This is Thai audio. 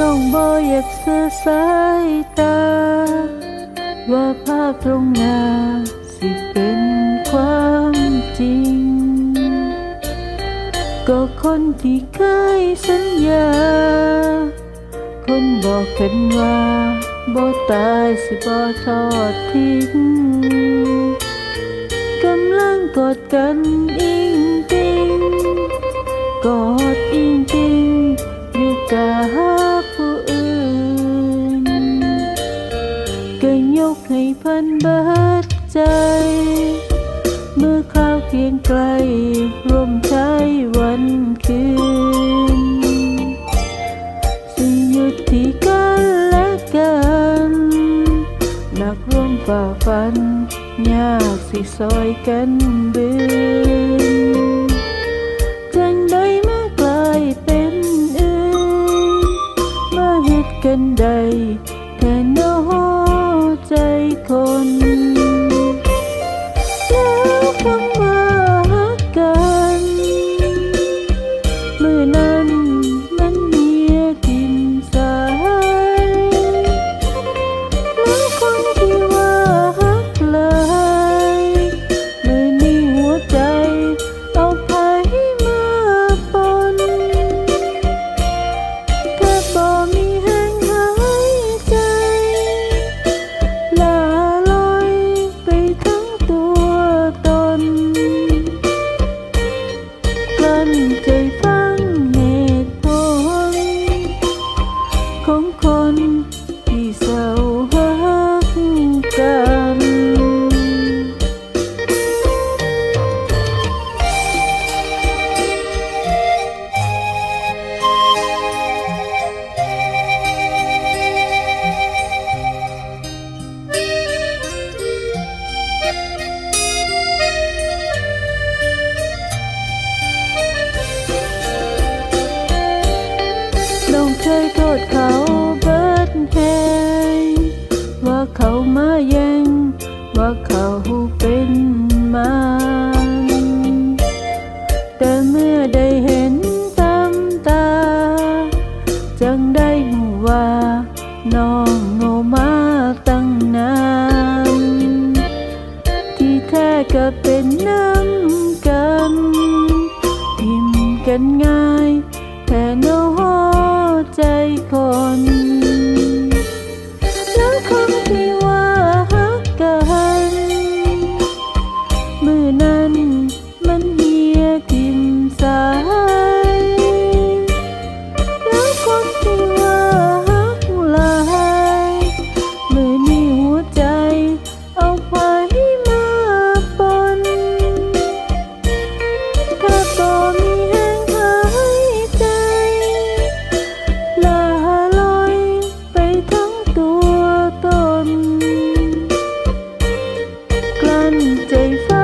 น้องบอยากเสื้อสายตา ว่าภาพตรงหน้าสิเป็นความจริง ก็คนที่เคยสัญญา คนบอกกันว่าบ่ตายสิบ่ทอดทิ้งกำลังกอดกันอิงติงกอด ก็ยกให้พันเบิดใจ เมื่อคราวเคียงไกลร่วมใช้วันคืนสิหยุดที่กันและกันหนักร่วมฝ่าฟัน ยากสิซอยกันเบืนจังได้มากลายเป็นอื่นมาเหตุกันใด ใจคน มือนั้นมันเฮียทิมสายแล้วคนที่ว่าหักลายมือนี้หัวใจเอาไฟมาปนถ้าต่อมีแห้งหายใจลาลอยไปทั้งตัวตน กลั้นใจฟัง